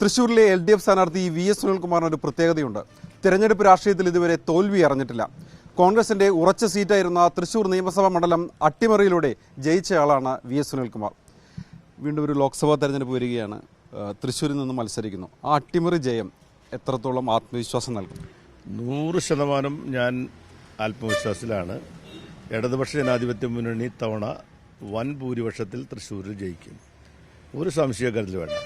തൃശൂരിലെ L D F സ്ഥാനാർത്ഥി V S സുനിൽകുമാറിന് ഒരു പ്രത്യേകതയുണ്ട്. തിരഞ്ഞെടുപ്പ് രാഷ്ട്രീയത്തിൽ ഇതുവരെ തോൽവി അറിഞ്ഞിട്ടില്ല. കോൺഗ്രസിന്റെ ഉറച്ച സീറ്റായിരുന്ന തൃശൂർ നിയമസഭാ മണ്ഡലം അട്ടിമറിയിലൂടെ ജയിച്ചയാളാണ് വി എസ് സുനിൽകുമാർ. വീണ്ടും ഒരു ലോക്സഭാ തെരഞ്ഞെടുപ്പ് വരികയാണ്. തൃശ്ശൂരിൽ നിന്ന് മത്സരിക്കുന്നു. ആ അട്ടിമറി ജയം എത്രത്തോളം ആത്മവിശ്വാസം നൽകും? നൂറ് ശതമാനം ഞാൻ ആത്മവിശ്വാസത്തിലാണ് ഇടതുപക്ഷ ജനാധിപത്യ മുന്നണി തവണ വൻ ഭൂരിപക്ഷത്തിൽ തൃശ്ശൂരിൽ ജയിക്കും. ഒരു സംശയക്കാര്യത്തിൽ വേണ്ട.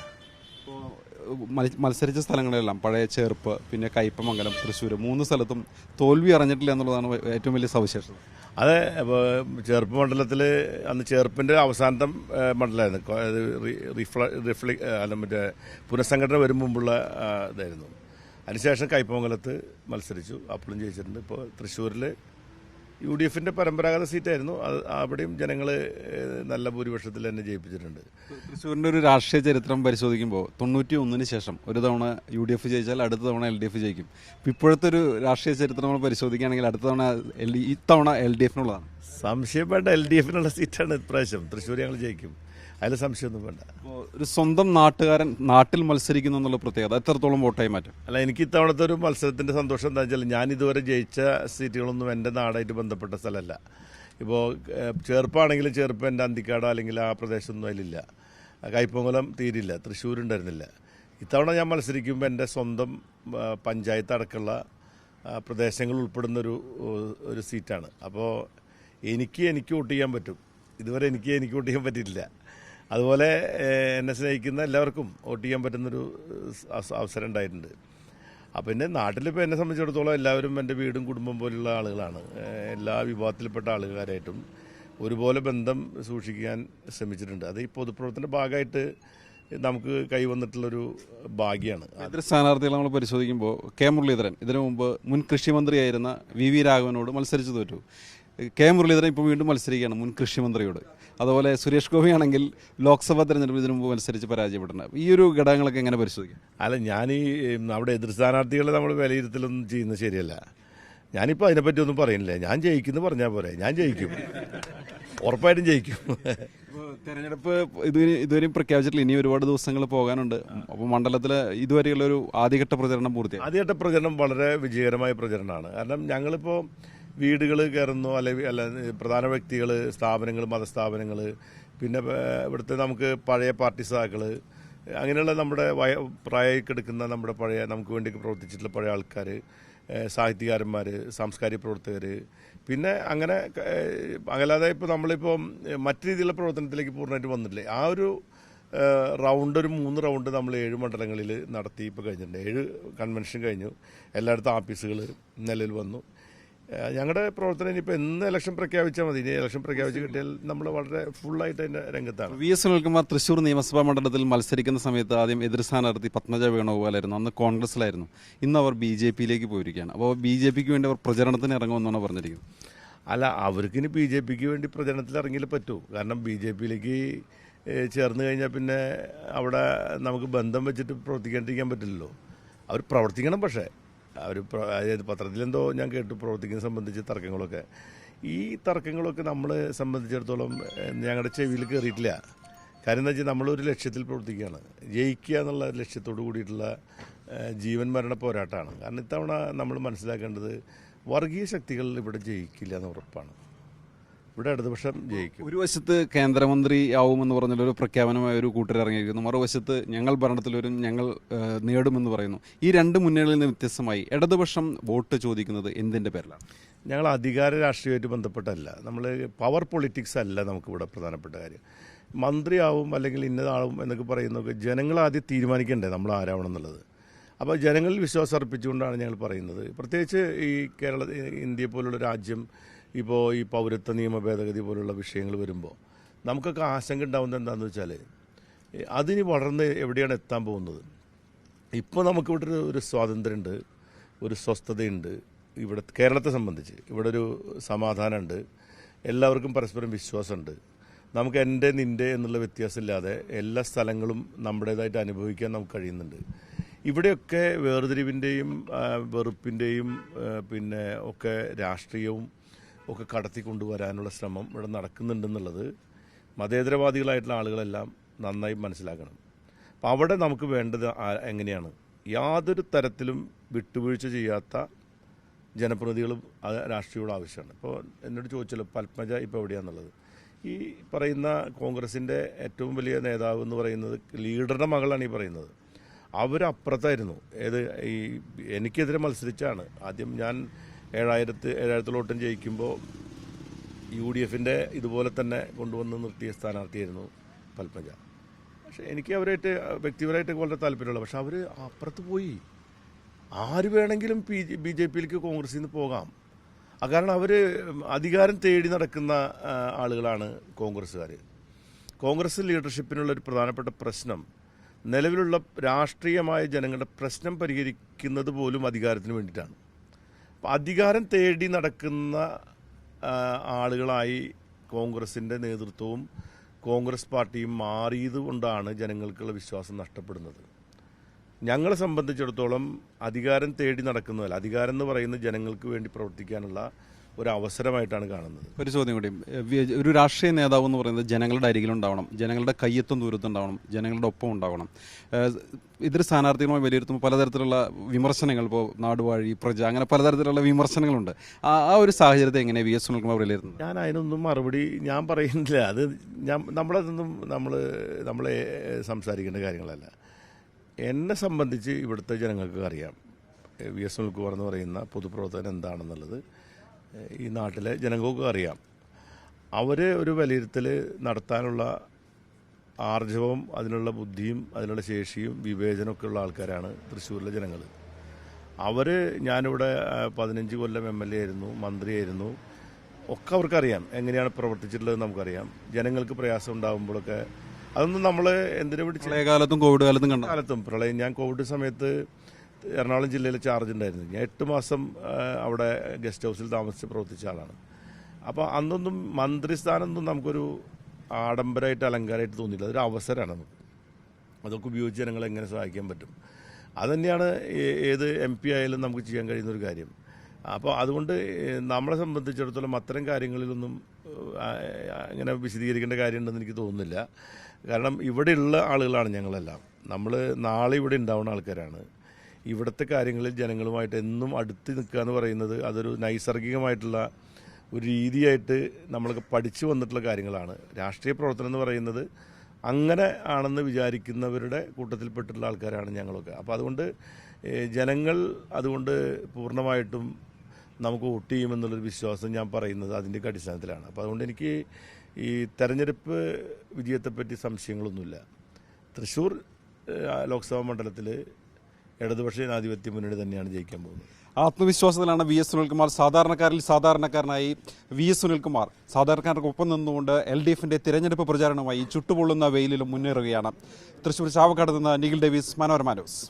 മത്സരിച്ച സ്ഥലങ്ങളെല്ലാം. പഴയ ചേർപ്പ് പിന്നെ കയ്പമംഗലം തൃശ്ശൂർ മൂന്ന് സ്ഥലത്തും തോൽവി അറിഞ്ഞിട്ടില്ല എന്നുള്ളതാണ് ഏറ്റവും വലിയ സവിശേഷത. അത് ചേർപ്പ് മണ്ഡലത്തിൽ അന്ന് ചേർപ്പിന്റെ അവസാനത്തെ മണ്ഡലമായിരുന്നു. റിഫ്ല റിഫ്ലി അല്ല മറ്റേ പുനഃസംഘടന വരും മുമ്പുള്ള ഇതായിരുന്നു. അതിനുശേഷം കയ്പമംഗലത്ത് മത്സരിച്ചു. അപ്പോഴും ജയിച്ചിട്ടുണ്ട്. ഇപ്പോൾ തൃശ്ശൂരിൽ യു ഡി എഫിന്റെ പരമ്പരാഗത സീറ്റായിരുന്നു. അത് അവിടെയും ജനങ്ങൾ നല്ല ഭൂരിപക്ഷത്തിൽ തന്നെ ജയിപ്പിച്ചിട്ടുണ്ട്. തൃശ്ശൂരിന്റെ ഒരു രാഷ്ട്രീയ ചരിത്രം പരിശോധിക്കുമ്പോൾ തൊണ്ണൂറ്റി ഒന്നിന് ശേഷം ഒരു തവണ യു ഡി എഫ് ജയിച്ചാൽ അടുത്ത തവണ എൽ ഡി എഫ് ജയിക്കും. ഇപ്പം ഇപ്പോഴത്തെ ഒരു രാഷ്ട്രീയ ചരിത്രം നമ്മൾ പരിശോധിക്കുകയാണെങ്കിൽ അടുത്ത തവണ എൽ ഡി ഇത്തവണ എൽ ഡി എഫിനുള്ളതാണ് സംശയം വേണ്ട എൽ ഡി എഫിനുള്ള സീറ്റാണ് ഇപ്രാവശ്യം. തൃശ്ശൂർ ഞങ്ങൾ ജയിക്കും. അതിൽ സംശയമൊന്നും വേണ്ട. ഒരു സ്വന്തം നാട്ടുകാരൻ നാട്ടിൽ മത്സരിക്കുന്നു എന്നുള്ള പ്രത്യേകത എത്രത്തോളം വോട്ടായി മാറ്റും? അല്ല എനിക്ക് ഇത്തവണത്തെ ഒരു മത്സരത്തിന്റെ സന്തോഷം എന്താ വെച്ചാൽ ഞാൻ ഇതുവരെ ജയിച്ച സീറ്റുകളൊന്നും എന്റെ നാടായിട്ട് ബന്ധപ്പെട്ട സ്ഥലമല്ല. ഇപ്പോൾ ചെറുപ്പാണെങ്കിൽ ചെറുപ്പം എന്റെ അന്തിക്കാട് അല്ലെങ്കിൽ ആ പ്രദേശമൊന്നും അതിലില്ല. കൈപ്പൊങ്കലം തീരില്ല തൃശ്ശൂരുണ്ടായിരുന്നില്ല. ഇത്തവണ ഞാൻ മത്സരിക്കുമ്പോൾ എന്റെ സ്വന്തം പഞ്ചായത്ത് അടക്കമുള്ള പ്രദേശങ്ങൾ ഉൾപ്പെടുന്നൊരു ഒരു സീറ്റാണ്. അപ്പോൾ എനിക്ക് എനിക്ക് വോട്ട് ചെയ്യാൻ പറ്റും. ഇതുവരെ എനിക്ക് എനിക്ക് വോട്ട് ചെയ്യാൻ പറ്റിയിട്ടില്ല. അതുപോലെ എന്നെ സ്നേഹിക്കുന്ന എല്ലാവർക്കും വോട്ട് ചെയ്യാൻ പറ്റുന്നൊരു അവസരം ഉണ്ടായിട്ടുണ്ട്. അപ്പം പിന്നെ നാട്ടിലിപ്പോൾ എന്നെ സംബന്ധിച്ചിടത്തോളം എല്ലാവരും എന്റെ വീടും കുടുംബം പോലുള്ള ആളുകളാണ്. എല്ലാ വിഭാഗത്തിൽപ്പെട്ട ആളുകാരായിട്ടും ഒരുപോലെ ബന്ധം സൂക്ഷിക്കാൻ ശ്രമിച്ചിട്ടുണ്ട്. അത് ഈ പൊതുപ്രവർത്തനത്തിന്റെ ഭാഗമായിട്ട് നമുക്ക് കൈവന്നിട്ടുള്ളൊരു ഭാഗ്യമാണ് എതിർ സ്ഥാനാർത്ഥികളെ നമ്മൾ പരിശോധിക്കുമ്പോൾ കെ മുരളീധരൻ ഇതിനു മുമ്പ് മുൻ കൃഷിമന്ത്രിയായിരുന്ന വി വി രാഘവനോട് മത്സരിച്ചു തോറ്റു. കെ മുരളീധരൻ ഇപ്പോൾ വീണ്ടും മത്സരിക്കുകയാണ് മുൻ കൃഷിമന്ത്രിയോട്. അതുപോലെ സുരേഷ് ഗോപി ആണെങ്കിൽ ലോക്സഭാ തെരഞ്ഞെടുപ്പ് ഇതിനു മുമ്പ് മത്സരിച്ച് പരാജയപ്പെട്ടിട്ടുണ്ട്. ഈ ഒരു ഘടകങ്ങളൊക്കെ എങ്ങനെ പരിശോധിക്കും? അല്ല ഞാൻ ഈ അവിടെ എതിർ സ്ഥാനാർത്ഥികളെ നമ്മൾ വിലയിരുത്തലൊന്നും ചെയ്യുന്നത് ശരിയല്ല. ഞാനിപ്പോൾ അതിനെപ്പറ്റി ഒന്നും പറയുന്നില്ല. ഞാൻ ജയിക്കുന്നു പറഞ്ഞാൽ പോരെ. ഞാൻ ജയിക്കും. ഉറപ്പായിട്ടും ജയിക്കും. തെരഞ്ഞെടുപ്പ് ഇതുവരെ ഇതുവരെയും പ്രഖ്യാപിച്ചിട്ടില്ല. ഇനി ഒരുപാട് ദിവസങ്ങൾ പോകാനുണ്ട്. അപ്പോൾ മണ്ഡലത്തിൽ ഇതുവരെയുള്ള ഒരു ആദ്യഘട്ട പ്രചരണം പൂർത്തിയായി. ആദ്യഘട്ട പ്രചരണം വളരെ വിജയകരമായ പ്രചരണമാണ്. കാരണം ഞങ്ങളിപ്പോൾ വീടുകൾ കയറുന്നു അല്ലെങ്കിൽ അല്ല പ്രധാന വ്യക്തികൾ സ്ഥാപനങ്ങൾ മതസ്ഥാപനങ്ങൾ പിന്നെ ഇവിടുത്തെ നമുക്ക് പഴയ പാർട്ടി സഹാക്കൾ അങ്ങനെയുള്ള നമ്മുടെ വയ പ്രായക്കെടുക്കുന്ന നമ്മുടെ പഴയ നമുക്ക് വേണ്ടി പ്രവർത്തിച്ചിട്ടുള്ള പഴയ ആൾക്കാർ സാഹിത്യകാരന്മാർ സാംസ്കാരിക പ്രവർത്തകർ പിന്നെ അങ്ങനെ അല്ലാതെ ഇപ്പോൾ നമ്മളിപ്പോൾ മറ്റു രീതിയിലുള്ള പ്രവർത്തനത്തിലേക്ക് പൂർണമായിട്ട് വന്നിട്ടില്ലേ? ആ ഒരു റൗണ്ട് ഒരു മൂന്ന് റൗണ്ട് നമ്മൾ ഏഴ് മണ്ഡലങ്ങളിൽ നടത്തി ഇപ്പോൾ കഴിഞ്ഞിട്ടുണ്ട്. ഏഴ് കൺവെൻഷൻ കഴിഞ്ഞു. എല്ലായിടത്തും ആഫീസുകൾ നിലവിൽ വന്നു. ഞങ്ങളുടെ പ്രവർത്തനം ഇനിയിപ്പോൾ എന്ന് ഇലക്ഷൻ പ്രഖ്യാപിച്ചാൽ മതി. ഇനി ഇലക്ഷൻ പ്രഖ്യാപിച്ച് കിട്ടിയാൽ നമ്മൾ വളരെ ഫുള്ളായിട്ട് അതിന്റെ രംഗത്താണ്. വി എസ് സുനിൽകുമാർ തൃശ്ശൂർ നിയമസഭാ മണ്ഡലത്തിൽ മത്സരിക്കുന്ന സമയത്ത് ആദ്യം എതിർ സ്ഥാനാർത്ഥി പത്മജ വേണുഗോപാലായിരുന്നു. അന്ന് കോൺഗ്രസിലായിരുന്നു ഇന്ന് അവർ ബി ജെ പിയിലേക്ക് പോയിരിക്കുകയാണ്. അപ്പോൾ ബി ജെ പിക്ക് വേണ്ടി അവർ പ്രചരണത്തിന് ഇറങ്ങുമെന്നാണ് പറഞ്ഞിരിക്കുന്നത്. അല്ല അവർക്കിനി ബി ജെ പിക്ക് വേണ്ടി പ്രചരണത്തിൽ ഇറങ്ങിയാൽ പറ്റൂ. കാരണം ബി ജെ പിയിലേക്ക് ചേർന്ന് കഴിഞ്ഞാൽ പിന്നെ അവിടെ നമുക്ക് ബന്ധം വെച്ചിട്ട് പ്രവർത്തിക്കാണ്ടിരിക്കാൻ പറ്റില്ലല്ലോ. അവർ പ്രവർത്തിക്കണം പക്ഷേ. അവർ അതായത് പത്രത്തിലെന്തോ ഞാൻ കേട്ടു പ്രവർത്തിക്കുന്നത് സംബന്ധിച്ച് തർക്കങ്ങളൊക്കെ. ഈ തർക്കങ്ങളൊക്കെ നമ്മളെ സംബന്ധിച്ചിടത്തോളം ഞങ്ങളുടെ ചെവിയിൽ കയറിയിട്ടില്ല കാര്യം എന്താ വെച്ചാൽ നമ്മളൊരു ലക്ഷ്യത്തിൽ പ്രവർത്തിക്കുകയാണ്. ജയിക്കുക എന്നുള്ള ലക്ഷ്യത്തോടു കൂടിയിട്ടുള്ള ജീവൻ മരണ പോരാട്ടമാണ് കാരണം ഇത്തവണ നമ്മൾ മനസ്സിലാക്കേണ്ടത് വർഗീയ ശക്തികൾ ഇവിടെ ജയിക്കില്ല എന്ന് ഉറപ്പാണ്. ഇവിടെ ഇടതുപക്ഷം ജയിക്കും. ഒരു വശത്ത് കേന്ദ്രമന്ത്രി ആവുമെന്ന് പറഞ്ഞൊരു പ്രഖ്യാപനമായ ഒരു കൂട്ടർ ഇറങ്ങിയിരിക്കുന്നു. മറുവശത്ത് ഞങ്ങൾ ഭരണത്തിൽ വരും ഞങ്ങൾ നേടുമെന്ന് പറയുന്നു. ഈ രണ്ട് മുന്നണികളിൽ നിന്ന് വ്യത്യസ്തമായി ഇടതുപക്ഷം വോട്ട് ചോദിക്കുന്നത് എന്തിന്റെ പേരിലാണ്? ഞങ്ങൾ അധികാര രാഷ്ട്രീയമായിട്ട് ബന്ധപ്പെട്ടല്ല നമ്മൾ പവർ പൊളിറ്റിക്സ് അല്ല നമുക്കിവിടെ പ്രധാനപ്പെട്ട കാര്യം. മന്ത്രിയാവും അല്ലെങ്കിൽ ഇന്നതാവും എന്നൊക്കെ പറയുന്നതൊക്കെ ജനങ്ങൾ ആദ്യം തീരുമാനിക്കണ്ടേ നമ്മൾ ആരാവണം എന്നുള്ളത്. അപ്പോൾ ജനങ്ങളിൽ വിശ്വാസം അർപ്പിച്ചുകൊണ്ടാണ് ഞങ്ങൾ പറയുന്നത്. പ്രത്യേകിച്ച് ഈ കേരള ഇന്ത്യ പോലുള്ള രാജ്യം ഇപ്പോൾ ഈ പൗരത്വ നിയമ ഭേദഗതി പോലുള്ള വിഷയങ്ങൾ വരുമ്പോൾ നമുക്കൊക്കെ ആശങ്ക ഉണ്ടാവുന്നത് എന്താണെന്ന് വെച്ചാൽ അതിന് വളർന്ന് എവിടെയാണ് എത്താൻ പോകുന്നത്? ഇപ്പോൾ നമുക്കിവിടെ ഒരു ഒരു സ്വാതന്ത്ര്യമുണ്ട് ഒരു സ്വസ്ഥതയുണ്ട്. ഇവിടെ കേരളത്തെ സംബന്ധിച്ച് ഇവിടെ ഒരു സമാധാനമുണ്ട് എല്ലാവർക്കും പരസ്പരം വിശ്വാസമുണ്ട് നമുക്ക് എന്റെ നിന്റെ എന്നുള്ള വ്യത്യാസമില്ലാതെ എല്ലാ സ്ഥലങ്ങളും നമ്മുടേതായിട്ട് അനുഭവിക്കാൻ നമുക്ക് കഴിയുന്നുണ്ട്. ഇവിടെയൊക്കെ വേർതിരിവിന്റെയും വെറുപ്പിന്റെയും പിന്നെ ഒക്കെ രാഷ്ട്രീയവും ഒക്കെ കടത്തി കൊണ്ടുവരാനുള്ള ശ്രമം ഇവിടെ നടക്കുന്നുണ്ടെന്നുള്ളത് മതേതരവാദികളായിട്ടുള്ള ആളുകളെല്ലാം നന്നായി മനസ്സിലാക്കണം. അപ്പം അവിടെ നമുക്ക് വേണ്ടത് എങ്ങനെയാണ്? യാതൊരു തരത്തിലും വിട്ടുവീഴ്ച ചെയ്യാത്ത ജനപ്രതിനിധികളും അത് രാഷ്ട്രീയവും ആവശ്യമാണ്. ഇപ്പോൾ എന്നോട് ചോദിച്ചല്ലോ പത്മജ ഇപ്പോൾ എവിടെയാണെന്നുള്ളത് ഈ പറയുന്ന കോൺഗ്രസിന്റെ ഏറ്റവും വലിയ നേതാവ് എന്ന് പറയുന്നത് ലീഡറുടെ മകളാണ് ഈ പറയുന്നത്. അവരപ്പുറത്തായിരുന്നു. ഏത് ഈ എനിക്കെതിരെ മത്സരിച്ചാണ്. ആദ്യം ഞാൻ ഏഴായിരത്തി ഏഴായിരത്തിലോട്ടം ജയിക്കുമ്പോൾ യു ഡി എഫിന്റെ ഇതുപോലെ തന്നെ കൊണ്ടുവന്ന് നിർത്തിയ സ്ഥാനാർത്ഥിയായിരുന്നു പത്മജ. പക്ഷേ എനിക്ക് അവരായിട്ട് വ്യക്തിപരമായിട്ട് വളരെ താല്പര്യമുള്ള പക്ഷെ അവർ അപ്പുറത്ത് പോയി. ആര് വേണമെങ്കിലും പി ജെ ബി ജെ പിയിലേക്ക് കോൺഗ്രസിൽ നിന്ന് പോകാം. കാരണം അവർ അധികാരം തേടി നടക്കുന്ന ആളുകളാണ് കോൺഗ്രസ്സുകാർ കോൺഗ്രസ് ലീഡർഷിപ്പിനുള്ള ഒരു പ്രധാനപ്പെട്ട പ്രശ്നം നിലവിലുള്ള രാഷ്ട്രീയമായ ജനങ്ങളുടെ പ്രശ്നം പരിഹരിക്കുന്നത് പോലും അധികാരത്തിന് വേണ്ടിയിട്ടാണ്. അധികാരം തേടി നടക്കുന്ന ആളുകളായി കോൺഗ്രസിന്റെ നേതൃത്വവും കോൺഗ്രസ് പാർട്ടിയും മാറിയത് കൊണ്ടാണ് ജനങ്ങൾക്കുള്ള വിശ്വാസം നഷ്ടപ്പെടുന്നത്. ഞങ്ങളെ സംബന്ധിച്ചിടത്തോളം അധികാരം തേടി നടക്കുന്നതല്ല. അധികാരം എന്ന് പറയുന്നത് ജനങ്ങൾക്ക് വേണ്ടി പ്രവർത്തിക്കാനുള്ള ഒരു അവസരമായിട്ടാണ് കാണുന്നത്. ഒരു ചോദ്യം കൂടി. ഒരു രാഷ്ട്രീയ നേതാവ് എന്ന് പറയുന്നത് ജനങ്ങളുടെ അരികിലുണ്ടാവണം ജനങ്ങളുടെ കയ്യെത്തും ദൂരത്തുണ്ടാവണം ജനങ്ങളുടെ ഒപ്പം ഉണ്ടാവണം. ഇതൊരു സ്ഥാനാർത്ഥികളുമായി വിലയിരുത്തുമ്പോൾ പലതരത്തിലുള്ള വിമർശനങ്ങൾ ഇപ്പോൾ നാടുവാഴി പ്രജ അങ്ങനെ പലതരത്തിലുള്ള വിമർശനങ്ങളുണ്ട്. ആ ആ ഒരു സാഹചര്യത്തെ എങ്ങനെ വി എസ് സുനിൽകുമാർ വിലയിരുത്തുന്നത്? ഞാൻ അതിനൊന്നും മറുപടി ഞാൻ പറയുന്നില്ല. അത് ഞാൻ നമ്മളതൊന്നും നമ്മൾ നമ്മളെ സംസാരിക്കേണ്ട കാര്യങ്ങളല്ല. എന്നെ സംബന്ധിച്ച് ഇവിടുത്തെ ജനങ്ങൾക്ക് അറിയാം വി എസ് സുനിൽകുമാർ എന്ന് പറയുന്ന പൊതുപ്രവർത്തകൻ എന്താണെന്നുള്ളത്. ഈ നാട്ടിലെ ജനങ്ങൾക്കും അറിയാം. അവർ ഒരു വിലയിരുത്തൽ നടത്താനുള്ള ആർജവം അതിനുള്ള ബുദ്ധിയും അതിനുള്ള ശേഷിയും വിവേചനമൊക്കെ ഉള്ള ആൾക്കാരാണ് തൃശ്ശൂരിലെ ജനങ്ങൾ അവർ ഞാനിവിടെ പതിനഞ്ച് കൊല്ലം എം എൽ എ ആയിരുന്നു മന്ത്രിയായിരുന്നു. ഒക്കെ അവർക്കറിയാം എങ്ങനെയാണ് പ്രവർത്തിച്ചിട്ടുള്ളത് നമുക്കറിയാം. ജനങ്ങൾക്ക് പ്രയാസം ഉണ്ടാകുമ്പോഴൊക്കെ അതൊന്നും നമ്മൾ എന്തിനു പിടിച്ച് കാലത്തും കോവിഡ് കാലത്തും കാലത്തും. പ്രളയം ഞാൻ കോവിഡ് സമയത്ത് എറണാകുളം ജില്ലയിൽ ചാർജ് ഉണ്ടായിരുന്നു. ഞാൻ എട്ട് മാസം അവിടെ ഗസ്റ്റ് ഹൗസിൽ താമസിച്ച് പ്രവർത്തിച്ച ആളാണ്. അപ്പോൾ അന്നൊന്നും മന്ത്രിസ്ഥാനമൊന്നും നമുക്കൊരു ആഡംബരമായിട്ട് അലങ്കാരമായിട്ട് തോന്നിയില്ല. അതൊരു അവസരമാണ് നമുക്ക് അതൊക്കെ ഉപയോഗിച്ച് ജനങ്ങളെ എങ്ങനെ സഹായിക്കാൻ പറ്റും? അതുതന്നെയാണ് ഏത് എം പി ആയാലും നമുക്ക് ചെയ്യാൻ കഴിയുന്ന ഒരു കാര്യം. അപ്പോൾ അതുകൊണ്ട് നമ്മളെ സംബന്ധിച്ചിടത്തോളം അത്തരം കാര്യങ്ങളിലൊന്നും അങ്ങനെ വിശദീകരിക്കേണ്ട കാര്യമുണ്ടെന്ന് എനിക്ക് തോന്നുന്നില്ല. കാരണം ഇവിടെയുള്ള ആളുകളാണ് ഞങ്ങളെല്ലാം. നമ്മൾ നാളെ ഇവിടെ ഉണ്ടാവുന്ന ആൾക്കാരാണ്. ഇവിടുത്തെ കാര്യങ്ങളിൽ ജനങ്ങളുമായിട്ട് എന്നും അടുത്ത് നിൽക്കുക എന്ന് പറയുന്നത് അതൊരു നൈസർഗികമായിട്ടുള്ള ഒരു രീതിയായിട്ട് നമ്മളൊക്കെ പഠിച്ചു വന്നിട്ടുള്ള കാര്യങ്ങളാണ്. രാഷ്ട്രീയ പ്രവർത്തനം എന്ന് പറയുന്നത് അങ്ങനെ ആണെന്ന് വിചാരിക്കുന്നവരുടെ കൂട്ടത്തിൽപ്പെട്ടിട്ടുള്ള ആൾക്കാരാണ് ഞങ്ങളൊക്കെ. അപ്പോൾ അതുകൊണ്ട് ജനങ്ങൾ അതുകൊണ്ട് പൂർണമായിട്ടും നമുക്ക് വോട്ട് ചെയ്യുമെന്നുള്ളൊരു വിശ്വാസം ഞാൻ പറയുന്നത് അതിന്റെയൊക്കെ അടിസ്ഥാനത്തിലാണ്. അപ്പോൾ അതുകൊണ്ട് എനിക്ക് ഈ തെരഞ്ഞെടുപ്പ് വിജയത്തെപ്പറ്റി സംശയങ്ങളൊന്നുമില്ല. തൃശ്ശൂർ ലോക്സഭാ മണ്ഡലത്തിൽ ഇടതുപക്ഷ ജനാധിപത്യ മുന്നണി തന്നെയാണ് ജയിക്കാൻ പോകുന്നത്. ആത്മവിശ്വാസത്തിലാണ് വി എസ് സുനിൽകുമാർ സാധാരണക്കാരിൽ സാധാരണക്കാരനായി വി എസ് സുനിൽകുമാർ. സാധാരണക്കാർക്ക് ഒപ്പം നിന്നുകൊണ്ട് എൽ ഡി എഫിന്റെ തിരഞ്ഞെടുപ്പ് പ്രചാരണമായി ചുട്ടുപൊള്ളുന്ന വെയിലിലും മുന്നേറുകയാണ്. തൃശൂർ ചാവക്കാട് നിന്ന് നിഖിൽ ഡേവിസ് മനോരമ ന്യൂസ്.